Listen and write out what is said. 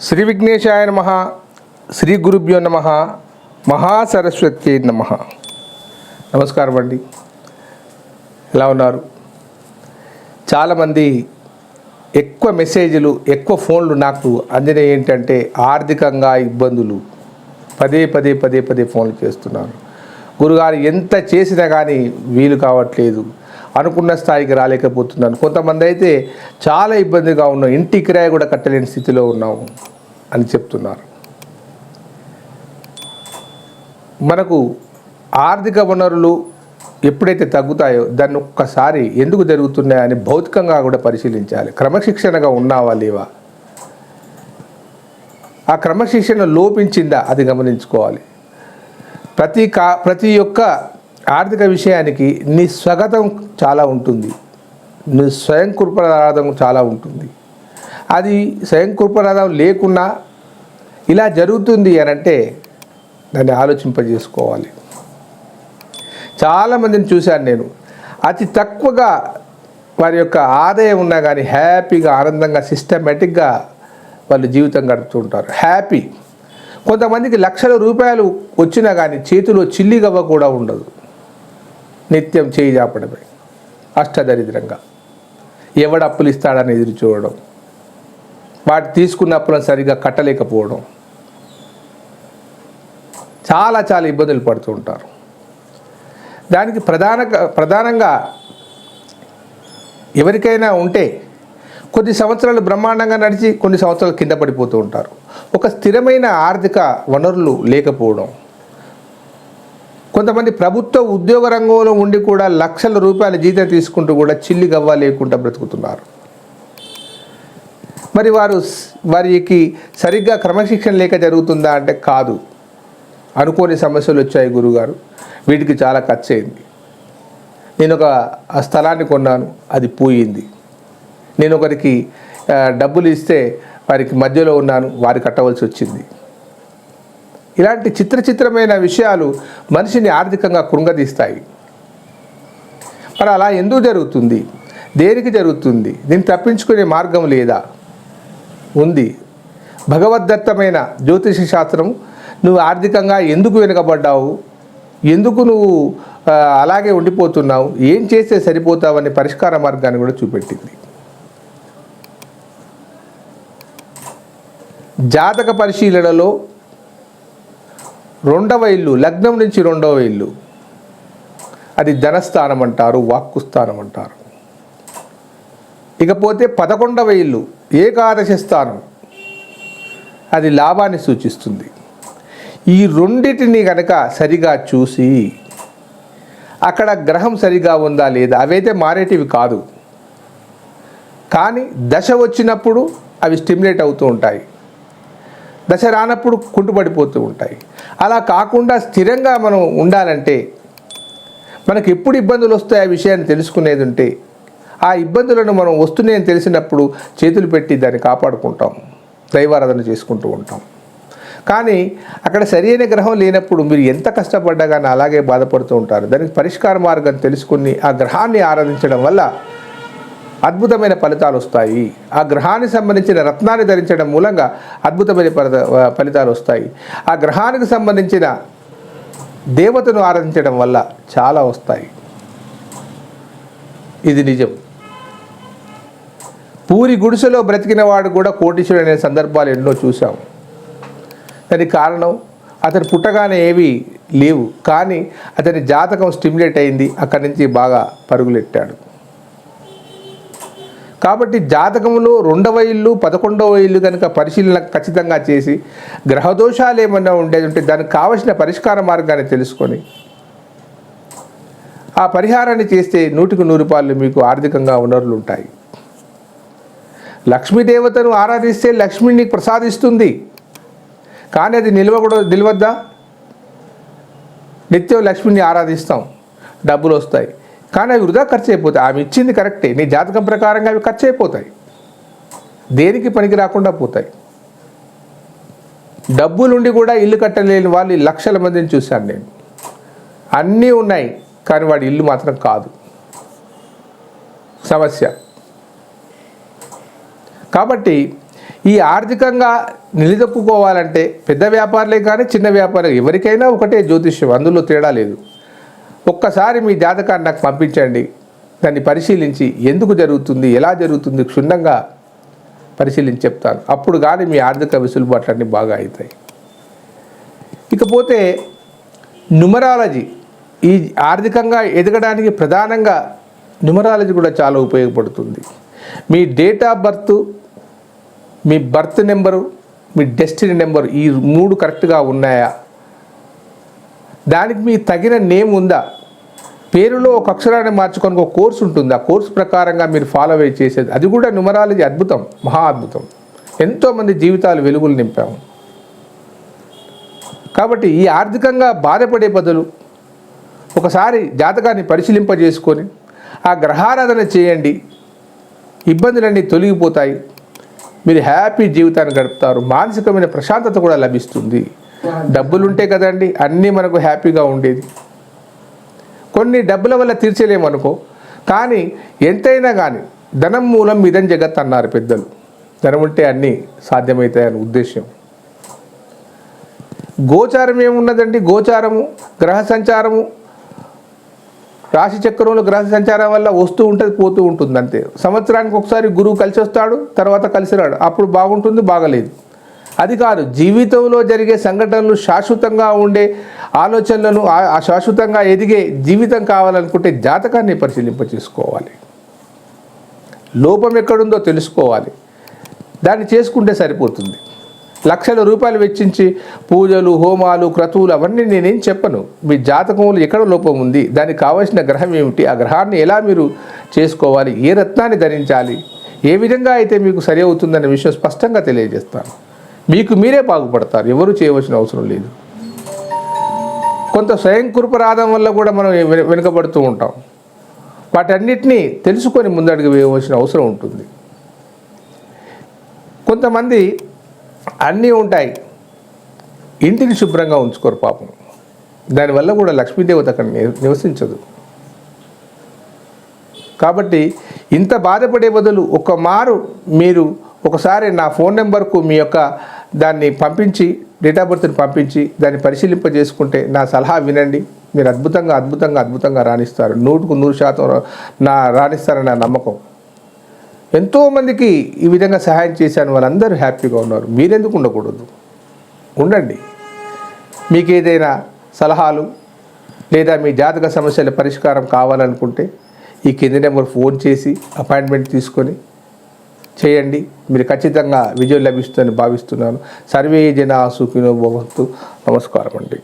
శ్రీ విఘ్నేశాయ నమ శ్రీ గురుభ్యో నమ మహాసరస్వతి నమ. నమస్కారం అండి. ఎలా ఉన్నారు? చాలామంది ఎక్కువ మెసేజ్లు ఎక్కువ ఫోన్లు నాకు అందిన ఏంటంటే ఆర్థికంగా ఇబ్బందులు. పదే పదే పదే పదే ఫోన్లు చేస్తున్నారు. గురుగారు ఎంత చేసినా కానీ వీలు కావట్లేదు. అనుకున్న స్థాయికి రాలేకపోతున్నాను. కొంతమంది అయితే చాలా ఇబ్బందిగా ఉన్నాం. ఇంటి కిరాయి కూడా కట్టలేని స్థితిలో ఉన్నాము అని చెప్తున్నారు. మనకు ఆర్థిక వనరులు ఎప్పుడైతే తగ్గుతాయో దాన్ని ఒక్కసారి ఎందుకు జరుగుతున్నాయని భౌతికంగా కూడా పరిశీలించాలి. క్రమశిక్షణగా ఉన్నావా లేవా? ఆ క్రమశిక్షణ లోపించిందా? అది గమనించుకోవాలి. ప్రతి కా ప్రతి ఒక్క ఆర్థిక విషయానికి నీ స్వగతం చాలా ఉంటుంది. నీ స్వయం కృపరాధం చాలా ఉంటుంది. అది స్వయం కృపరాధం లేకున్నా ఇలా జరుగుతుంది అని అంటే దాన్ని ఆలోచింపజేసుకోవాలి. చాలామందిని చూశాను నేను. అతి తక్కువగా వారి యొక్క ఆదాయం ఉన్నా కానీ హ్యాపీగా ఆనందంగా సిస్టమేటిక్గా వాళ్ళు జీవితం గడుపుతూ ఉంటారు. హ్యాపీ. కొంతమందికి లక్షల రూపాయలు వచ్చినా కానీ చేతిలో చిల్లి గవ్వ కూడా ఉండదు. నిత్యం చేయి చాపడమే. అష్టదరిద్రంగా. ఎవడు అప్పులు ఇస్తాడని ఎదురు చూడడం. వాటి తీసుకున్న అప్పులను సరిగ్గా కట్టలేకపోవడం. చాలా చాలా ఇబ్బందులు పడుతూ ఉంటారు. దానికి ప్రధాన ప్రధానంగా ఎవరికైనా ఉంటే కొద్ది సంవత్సరాలు బ్రహ్మాండంగా నడిచి కొన్ని సంవత్సరాలు కింద పడిపోతూ ఉంటారు. ఒక స్థిరమైన ఆర్థిక వనరులు లేకపోవడం. కొంతమంది ప్రభుత్వ ఉద్యోగ రంగంలో ఉండి కూడా లక్షల రూపాయల జీతం తీసుకుంటూ కూడా చిల్లి గవ్వ లేకుండా బ్రతుకుతున్నారు. మరి వారు వారికి సరిగ్గా క్రమశిక్షణ లేక జరుగుతుందా అంటే కాదు. అనుకోని సమస్యలు వచ్చాయి గురుగారు. వీటికి చాలా ఖర్చు అయింది నేను ఒక స్థలాన్ని కొన్నాను అది పోయింది. నేను ఒకరికి డబ్బులు ఇస్తే వారికి మధ్యలో ఉన్నాను వారు కట్టవలసి వచ్చింది. ఇలాంటి చిత్ర చిత్రమైన విషయాలు మనిషిని ఆర్థికంగా కృంగదీస్తాయి. మరి అలా ఎందుకు జరుగుతుంది? దేనికి జరుగుతుంది? దీన్ని తప్పించుకునే మార్గం లేదా? ఉంది. భగవద్దత్తమైన జ్యోతిష శాస్త్రం నువ్వు ఆర్థికంగా ఎందుకు వెనుకబడ్డావు? ఎందుకు నువ్వు అలాగే ఉండిపోతున్నావు? ఏం చేస్తే సరిపోతావని పరిష్కార మార్గాన్ని కూడా చూపెట్టింది. జాతక పరిశీలనలో రెండవ ఇల్లు లగ్నం నుంచి రెండవ ఇల్లు. అది ధనస్థానం అంటారు వాక్కు స్థానం అంటారు. ఇకపోతే పదకొండవ ఇల్లు ఏకాదశ స్థానం. అది లాభాన్ని సూచిస్తుంది. ఈ రెండిటిని కనుక సరిగా చూసి అక్కడ గ్రహం సరిగా ఉందా లేదా అవైతే మారేటివి కాదు. కానీ దశ వచ్చినప్పుడు అవి స్టిమ్యులేట్ అవుతూ ఉంటాయి. దశ రానప్పుడు కుంటుపడిపోతూ ఉంటాయి. అలా కాకుండా స్థిరంగా మనం ఉండాలంటే మనకు ఎప్పుడు ఇబ్బందులు వస్తాయి ఆ విషయాన్ని తెలుసుకునేది ఉంటే ఆ ఇబ్బందులను మనం వస్తున్నాయని తెలిసినప్పుడు చేతులు పెట్టి దాన్ని కాపాడుకుంటాం. దైవారాధన చేసుకుంటూ ఉంటాం. కానీ అక్కడ సరైన గ్రహం లేనప్పుడు మీరు ఎంత కష్టపడ్డా కానీ అలాగే బాధపడుతూ ఉంటారు. దానికి పరిష్కార మార్గం తెలుసుకుని ఆ గ్రహాన్ని ఆరాధించడం వల్ల అద్భుతమైన ఫలితాలు వస్తాయి. ఆ గ్రహానికి సంబంధించిన రత్నాన్ని ధరించడం మూలంగా అద్భుతమైన ఫలితాలు వస్తాయి. ఆ గ్రహానికి సంబంధించిన దేవతను ఆరాధించడం వల్ల చాలా వస్తాయి. ఇది నిజం. పూరి గుడిసెలో బ్రతికిన వాడు కూడా కోటీశ్వరుడు అనే సందర్భాలు ఎన్నో చూసాం దానికి కారణం అతను పుట్టగానే ఏవి లేవు. కానీ అతని జాతకం స్టిమ్యులేట్ అయింది. అక్కడి నుంచి బాగా పరుగులెట్టాడు. కాబట్టి జాతకంలో రెండవ ఇల్లు పదకొండవ ఇల్లు కనుక పరిశీలన ఖచ్చితంగా చేసి గ్రహదోషాలు ఏమన్నా ఉండేది ఉంటే దానికి కావలసిన పరిష్కార మార్గాన్ని తెలుసుకొని ఆ పరిహారాన్ని చేస్తే నూటికి నూరు పాలు మీకు ఆర్థికంగా వనరులు ఉంటాయి. లక్ష్మీదేవతను ఆరాధిస్తే లక్ష్మిని ప్రసాదిస్తుంది. కానీ అది నిల్వ కూడా నిలవద్దా? నిత్యం లక్ష్మిని ఆరాధిస్తాం. డబ్బులు వస్తాయి. కానీ అవి వృధా ఖర్చు అయిపోతాయి. ఆమె ఇచ్చింది కరెక్టే. నీ జాతకం ప్రకారంగా అవి ఖర్చు అయిపోతాయి. దేనికి పనికి రాకుండా పోతాయి. డబ్బులుండి కూడా ఇల్లు కట్టలేని వాళ్ళు లక్షల మందిని చూశాను నేను. అన్నీ ఉన్నాయి కానీ వాడి ఇల్లు మాత్రం కాదు. సమస్య. కాబట్టి ఈ ఆర్థికంగా నిలదొక్కుకోవాలంటే పెద్ద వ్యాపారులే కానీ చిన్న వ్యాపారులు ఎవరికైనా ఒకటే జ్యోతిష్యం అందులో తేడా లేదు. ఒక్కసారి మీ జాతకాన్ని నాకు పంపించండి. దాన్ని పరిశీలించి ఎందుకు జరుగుతుంది ఎలా జరుగుతుంది క్షుణ్ణంగా పరిశీలించి చెప్తాను. అప్పుడు కానీ మీ ఆర్థిక వెసులుబాట్లన్నీ బాగా అవుతాయి. ఇకపోతే న్యూమరాలజీ. ఈ ఆర్థికంగా ఎదగడానికి ప్రధానంగా న్యూమరాలజీ కూడా చాలా ఉపయోగపడుతుంది. మీ డేట్ ఆఫ్ బర్త్ మీ బర్త్ నెంబరు మీ డెస్టినీ నెంబరు ఈ మూడు కరెక్ట్గా ఉన్నాయా? దానికి మీ తగిన నేమ్ ఉందా? పేరులో ఒక అక్షరాన్ని మార్చుకొని ఒక కోర్సు ఉంటుంది. ఆ కోర్సు ప్రకారంగా మీరు ఫాలో అయ్యి చేసేది. అది కూడా న్యూమరాలజీ అద్భుతం. మహా అద్భుతం. ఎంతోమంది జీవితాలు వెలుగులు నింపాము. కాబట్టి ఈ ఆర్థికంగా బాధపడే బదులు ఒకసారి జాతకాన్ని పరిశీలింపజేసుకొని ఆ గ్రహారాధన చేయండి. ఇబ్బందులన్నీ తొలగిపోతాయి. మీరు హ్యాపీ జీవితాన్ని గడుపుతారు. మానసికమైన ప్రశాంతత కూడా లభిస్తుంది. డబ్బులుంటే కదండి అన్నీ మనకు హ్యాపీగా ఉండేది. కొన్ని డబ్బుల వల్ల తీర్చలేమనుకో కానీ ఎంతైనా కానీ ధనం మూలం మిదం జగత్ అన్నారు పెద్దలు. ధనం ఉంటే అన్నీ సాధ్యమవుతాయని ఉద్దేశం గోచారం ఏమున్నదండి? గోచారము గ్రహ సంచారము రాశి చక్రంలో గ్రహ సంచారం వల్ల వస్తూ ఉంటుంది పోతూ ఉంటుంది అంతే సంవత్సరానికి ఒకసారి గురువు కలిసి వస్తాడు తర్వాత కలిసి రాడు అప్పుడు బాగుంటుంది బాగలేదు. అది కాదు జీవితంలో జరిగే సంఘటనలు శాశ్వతంగా ఉండే ఆలోచనలను ఆ- శాశ్వతంగా ఎదిగే జీవితం కావాలనుకుంటే జాతకాన్ని పరిశీలింప చేసుకోవాలి లోపం ఎక్కడుందో తెలుసుకోవాలి. దాన్ని చేసుకుంటే సరిపోతుంది. లక్షల రూపాయలు వెచ్చించి పూజలు హోమాలు క్రతువులు అవన్నీ నేనేం చెప్పను. మీ జాతకంలో ఎక్కడ లోపం ఉంది? దానికి కావాల్సిన గ్రహం ఏమిటి? ఆ గ్రహాన్ని ఎలా మీరు చేసుకోవాలి? ఏ రత్నాన్ని ధరించాలి? ఏ విధంగా అయితే మీకు సరి అవుతుందనే విషయం స్పష్టంగా తెలియజేస్తాను. మీకు మీరే బాగుపడతారు. ఎవరు చేయవలసిన అవసరం లేదు. కొంత స్వయం కృపరాధం వల్ల కూడా మనం వెనుకబడుతూ ఉంటాం. వాటన్నిటినీ తెలుసుకొని ముందడుగు వేయవలసిన అవసరం ఉంటుంది. కొంతమంది అన్నీ ఉంటాయి. ఇంటిని శుభ్రంగా ఉంచుకోరు పాపం. దానివల్ల కూడా లక్ష్మీదేవత అక్కడ ని- నివసించదు. కాబట్టి ఇంత బాధపడే బదులు ఒక మారు మీరు ఒకసారి నా ఫోన్ నెంబర్కు మీ యొక్క దాన్ని పంపించి డేట్ ఆఫ్ బర్త్ని పంపించి దాన్ని పరిశీలింపజేసుకుంటే నా సలహా వినండి. మీరు అద్భుతంగా అద్భుతంగా అద్భుతంగా రాణిస్తారు. నూటుకు నూరు శాతం నా రాణిస్తారని నా నమ్మకం ఎంతోమందికి ఈ విధంగా సహాయం చేశాను వాళ్ళందరూ హ్యాపీగా ఉన్నారు. మీరెందుకు ఉండకూడదు? ఉండండి. మీకు ఏదైనా సలహాలు లేదా మీ జాతక సమస్యల పరిష్కారం కావాలనుకుంటే ఈ కింది నెంబర్ ఫోన్ చేసి అపాయింట్మెంట్ తీసుకొని చేయండి. మీరు ఖచ్చితంగా విజయం లభిస్తుందని భావిస్తున్నాను. సర్వే జన సుఖినో భవంతు నమస్కారం అండి